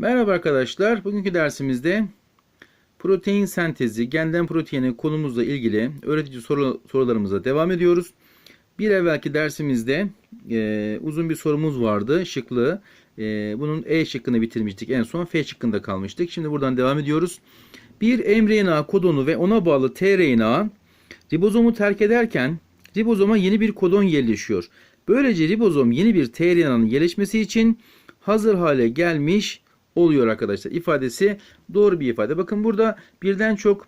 Merhaba arkadaşlar. Bugünkü dersimizde protein sentezi, genden proteine konumuzla ilgili öğretici soru, sorularımıza devam ediyoruz. Bir evvelki dersimizde e, uzun bir sorumuz vardı, şıklı. E, bunun E şıkkını bitirmiştik. En son F şıkkında kalmıştık. Şimdi buradan devam ediyoruz. Bir mRNA kodonu ve ona bağlı tRNA ribozomu terk ederken ribozoma yeni bir kodon yerleşiyor. Böylece ribozom yeni bir tRNA'nın yerleşmesi için hazır hale gelmiş oluyor arkadaşlar. İfadesi doğru bir ifade. Bakın burada birden çok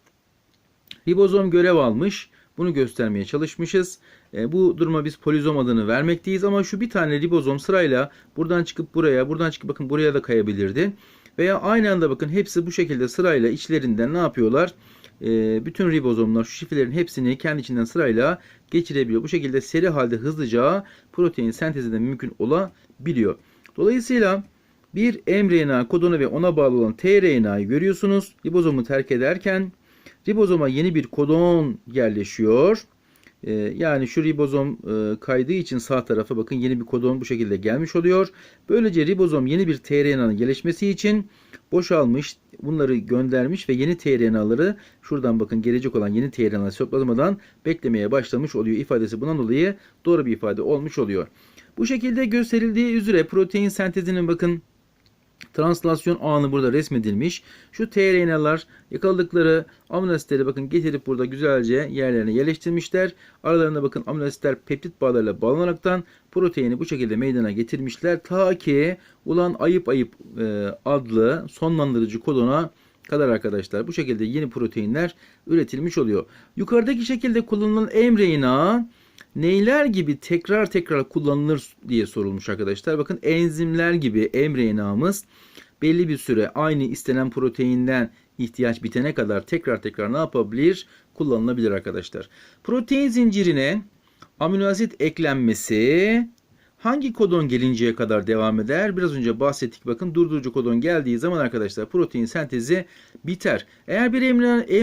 ribozom görev almış. Bunu göstermeye çalışmışız. E, bu duruma biz polizom adını vermekteyiz ama şu bir tane ribozom sırayla buradan çıkıp buraya, buradan çıkıp bakın buraya da kayabilirdi. Veya aynı anda bakın hepsi bu şekilde sırayla içlerinden ne yapıyorlar? E, bütün ribozomlar şu şifrelerin hepsini kendi içinden sırayla geçirebiliyor. Bu şekilde seri halde hızlıca protein sentezi de mümkün olabiliyor. Dolayısıyla bir mRNA kodonu ve ona bağlı olan tRNA'yı görüyorsunuz. Ribozomu terk ederken ribozoma yeni bir kodon yerleşiyor. Ee, yani şu ribozom e, kaydığı için sağ tarafa bakın yeni bir kodon bu şekilde gelmiş oluyor. Böylece ribozom yeni bir tRNA'nın gelişmesi için boşalmış, bunları göndermiş ve yeni tRNA'ları şuradan bakın gelecek olan yeni tRNA'ları toplamadan beklemeye başlamış oluyor ifadesi. Bundan dolayı doğru bir ifade olmuş oluyor. Bu şekilde gösterildiği üzere protein sentezinin bakın translasyon ağını burada resmedilmiş. Şu tRNA'lar yakaladıkları amino bakın getirip burada güzelce yerlerine yerleştirmişler. Aralarında bakın amino asitler peptit bağlarıyla bağlanaraktan proteini bu şekilde meydana getirmişler. Ta ki ulan ayıp ayıp e, adlı sonlandırıcı kodona kadar arkadaşlar. Bu şekilde yeni proteinler üretilmiş oluyor. Yukarıdaki şekilde kullanılan mRNA neyler gibi tekrar tekrar kullanılır diye sorulmuş arkadaşlar. Bakın enzimler gibi mRNA'mız belli bir süre aynı istenen proteinden ihtiyaç bitene kadar tekrar tekrar ne yapabilir? Kullanılabilir arkadaşlar. Protein zincirine amino asit eklenmesi hangi kodon gelinceye kadar devam eder? Biraz önce bahsettik. Bakın durdurucu kodon geldiği zaman arkadaşlar protein sentezi biter. Eğer bir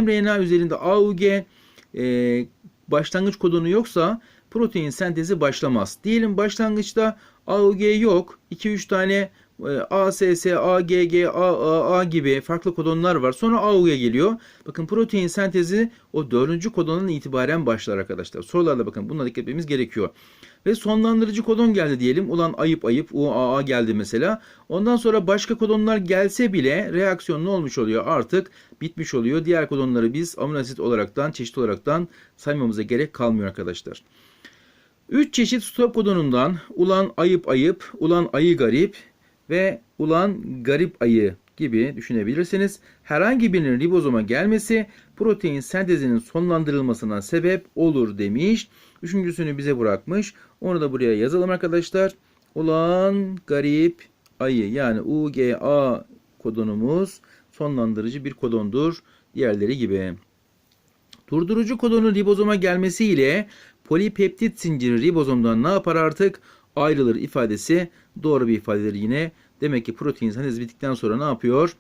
mRNA üzerinde AUG e, başlangıç kodonu yoksa protein sentezi başlamaz. Diyelim başlangıçta AUG yok. 2-3 tane ASS, AGG, AAA gibi farklı kodonlar var. Sonra AUG geliyor. Bakın protein sentezi o dördüncü kodondan itibaren başlar arkadaşlar. Sorularda bakın buna dikkat etmemiz gerekiyor. Ve sonlandırıcı kodon geldi diyelim. Ulan ayıp ayıp UAA geldi mesela. Ondan sonra başka kodonlar gelse bile reaksiyon ne olmuş oluyor? Artık bitmiş oluyor. Diğer kodonları biz amino asit olaraktan, çeşit olaraktan saymamıza gerek kalmıyor arkadaşlar. 3 çeşit stop kodonundan ulan ayıp ayıp, ulan ayı garip ve ulan garip ayı gibi düşünebilirsiniz. Herhangi birinin ribozoma gelmesi protein sentezinin sonlandırılmasına sebep olur demiş. Üçüncüsünü bize bırakmış. Onu da buraya yazalım arkadaşlar. Ulan garip ayı yani UGA kodonumuz sonlandırıcı bir kodondur. Diğerleri gibi. Durdurucu kodonun ribozoma gelmesiyle polipeptit zinciri ribozomdan ne yapar artık? Ayrılır ifadesi doğru bir ifadedir yine. Demek ki protein sentezi bittikten sonra ne yapıyor?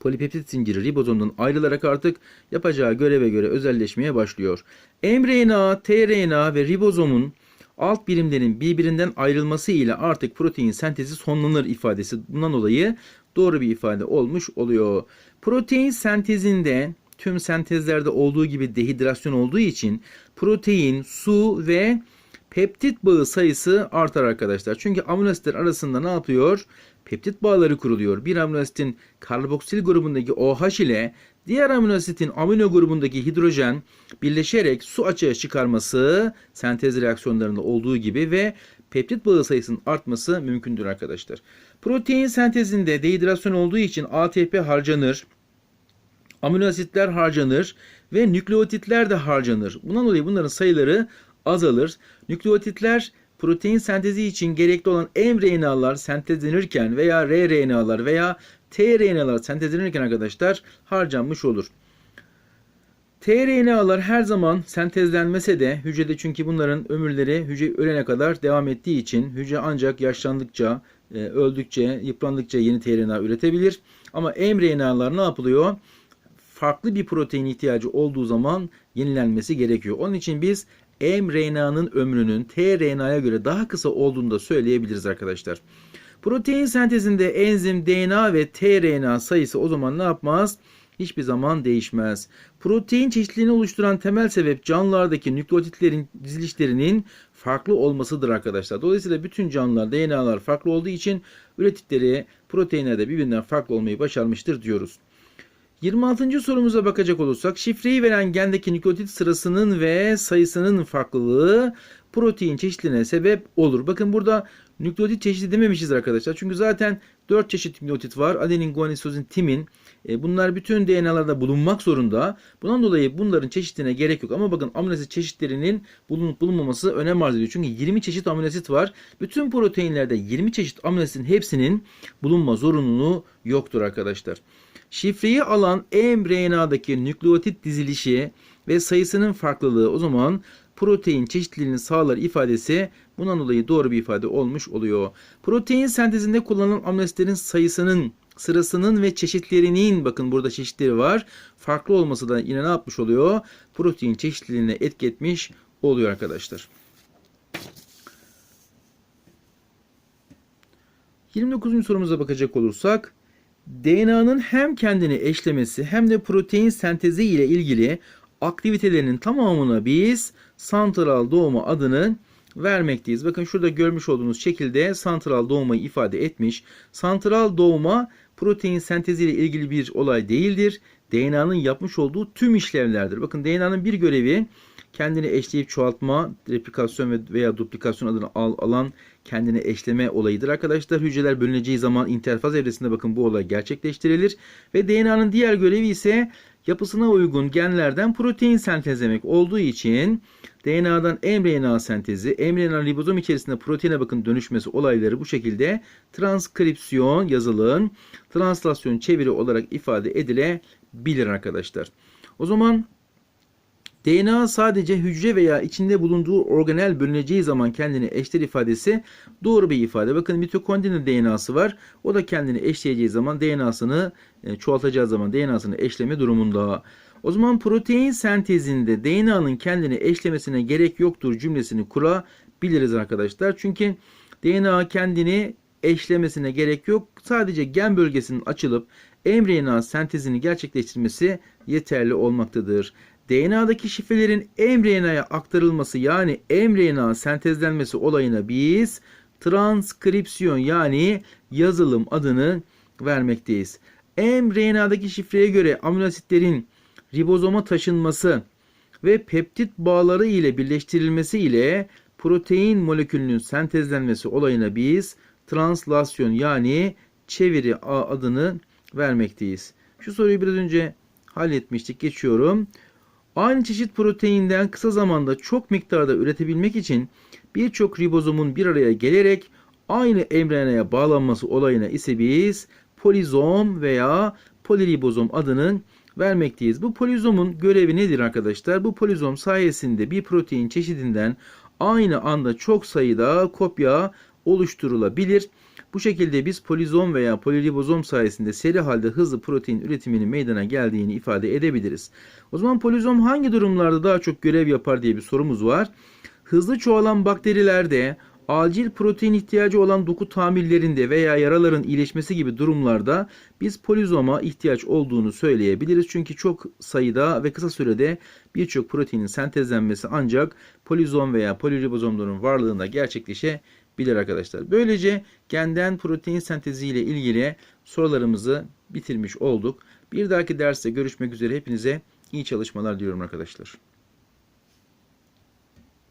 Polipeptit zinciri ribozomdan ayrılarak artık yapacağı göreve göre özelleşmeye başlıyor. mRNA, tRNA ve ribozomun alt birimlerin birbirinden ayrılması ile artık protein sentezi sonlanır ifadesi bundan dolayı doğru bir ifade olmuş oluyor. Protein sentezinde tüm sentezlerde olduğu gibi dehidrasyon olduğu için protein, su ve peptit bağı sayısı artar arkadaşlar. Çünkü amino asitler arasında ne yapıyor? Peptit bağları kuruluyor. Bir amino asitin karboksil grubundaki OH ile diğer amino asitin amino grubundaki hidrojen birleşerek su açığa çıkarması sentez reaksiyonlarında olduğu gibi ve peptit bağı sayısının artması mümkündür arkadaşlar. Protein sentezinde dehidrasyon olduğu için ATP harcanır amino asitler harcanır ve nükleotitler de harcanır. Bundan dolayı bunların sayıları azalır. Nükleotitler protein sentezi için gerekli olan mRNA'lar sentezlenirken veya rRNA'lar veya tRNA'lar sentezlenirken arkadaşlar harcanmış olur. tRNA'lar her zaman sentezlenmese de hücrede çünkü bunların ömürleri hücre ölene kadar devam ettiği için hücre ancak yaşlandıkça, e, öldükçe, yıprandıkça yeni tRNA üretebilir. Ama mRNA'lar ne yapılıyor? Farklı bir protein ihtiyacı olduğu zaman yenilenmesi gerekiyor. Onun için biz mRNA'nın ömrünün tRNA'ya göre daha kısa olduğunu da söyleyebiliriz arkadaşlar. Protein sentezinde enzim, DNA ve tRNA sayısı o zaman ne yapmaz? Hiçbir zaman değişmez. Protein çeşitliliğini oluşturan temel sebep canlılardaki nükleotitlerin dizilişlerinin farklı olmasıdır arkadaşlar. Dolayısıyla bütün canlılar DNA'lar farklı olduğu için ürettikleri proteinler de birbirinden farklı olmayı başarmıştır diyoruz. 26. sorumuza bakacak olursak şifreyi veren gendeki nükleotit sırasının ve sayısının farklılığı protein çeşitliliğine sebep olur. Bakın burada nükleotit çeşidi dememişiz arkadaşlar. Çünkü zaten 4 çeşit nükleotit var. Adenin, guanin, sitozin, timin. E, bunlar bütün DNA'larda bulunmak zorunda. Bundan dolayı bunların çeşitine gerek yok. Ama bakın amino asit çeşitlerinin bulunup bulunmaması önem arz ediyor. Çünkü 20 çeşit amino asit var. Bütün proteinlerde 20 çeşit amino asitin hepsinin bulunma zorunluluğu yoktur arkadaşlar. Şifreyi alan mRNA'daki nükleotit dizilişi ve sayısının farklılığı o zaman protein çeşitliliğini sağlar ifadesi bundan dolayı doğru bir ifade olmuş oluyor. Protein sentezinde kullanılan amino asitlerin sayısının sırasının ve çeşitlerinin bakın burada çeşitleri var. Farklı olması da yine ne yapmış oluyor? Protein çeşitliliğine etki etmiş oluyor arkadaşlar. 29. sorumuza bakacak olursak DNA'nın hem kendini eşlemesi hem de protein sentezi ile ilgili aktivitelerinin tamamına biz santral doğma adını vermekteyiz. Bakın şurada görmüş olduğunuz şekilde santral doğmayı ifade etmiş. Santral doğma protein senteziyle ilgili bir olay değildir. DNA'nın yapmış olduğu tüm işlevlerdir. Bakın DNA'nın bir görevi kendini eşleyip çoğaltma, replikasyon veya duplikasyon adını al, alan kendini eşleme olayıdır arkadaşlar. Hücreler bölüneceği zaman interfaz evresinde bakın bu olay gerçekleştirilir. Ve DNA'nın diğer görevi ise yapısına uygun genlerden protein sentezlemek olduğu için DNA'dan mRNA sentezi, mRNA ribozom içerisinde proteine bakın dönüşmesi olayları bu şekilde transkripsiyon yazılın, translasyon çeviri olarak ifade edilebilir arkadaşlar. O zaman DNA sadece hücre veya içinde bulunduğu organel bölüneceği zaman kendini eşler ifadesi doğru bir ifade. Bakın mitokondrinin DNA'sı var. O da kendini eşleyeceği zaman DNA'sını e, çoğaltacağı zaman DNA'sını eşleme durumunda. O zaman protein sentezinde DNA'nın kendini eşlemesine gerek yoktur cümlesini kurabiliriz arkadaşlar. Çünkü DNA kendini eşlemesine gerek yok. Sadece gen bölgesinin açılıp mRNA sentezini gerçekleştirmesi yeterli olmaktadır. DNA'daki şifrelerin mRNA'ya aktarılması yani mRNA sentezlenmesi olayına biz transkripsiyon yani yazılım adını vermekteyiz. mRNA'daki şifreye göre amino asitlerin ribozoma taşınması ve peptit bağları ile birleştirilmesi ile protein molekülünün sentezlenmesi olayına biz translasyon yani çeviri adını vermekteyiz. Şu soruyu biraz önce halletmiştik. Geçiyorum. Aynı çeşit proteinden kısa zamanda çok miktarda üretebilmek için birçok ribozomun bir araya gelerek aynı mRNA'ya bağlanması olayına ise biz polizom veya poliribozom adını vermekteyiz. Bu polizomun görevi nedir arkadaşlar? Bu polizom sayesinde bir protein çeşidinden aynı anda çok sayıda kopya oluşturulabilir. Bu şekilde biz polizom veya poliribozom sayesinde seri halde hızlı protein üretiminin meydana geldiğini ifade edebiliriz. O zaman polizom hangi durumlarda daha çok görev yapar diye bir sorumuz var. Hızlı çoğalan bakterilerde, acil protein ihtiyacı olan doku tamirlerinde veya yaraların iyileşmesi gibi durumlarda biz polizoma ihtiyaç olduğunu söyleyebiliriz. Çünkü çok sayıda ve kısa sürede birçok proteinin sentezlenmesi ancak polizom veya poliribozomların varlığında gerçekleşebilir arkadaşlar. Böylece genden protein sentezi ile ilgili sorularımızı bitirmiş olduk. Bir dahaki derste görüşmek üzere hepinize iyi çalışmalar diliyorum arkadaşlar.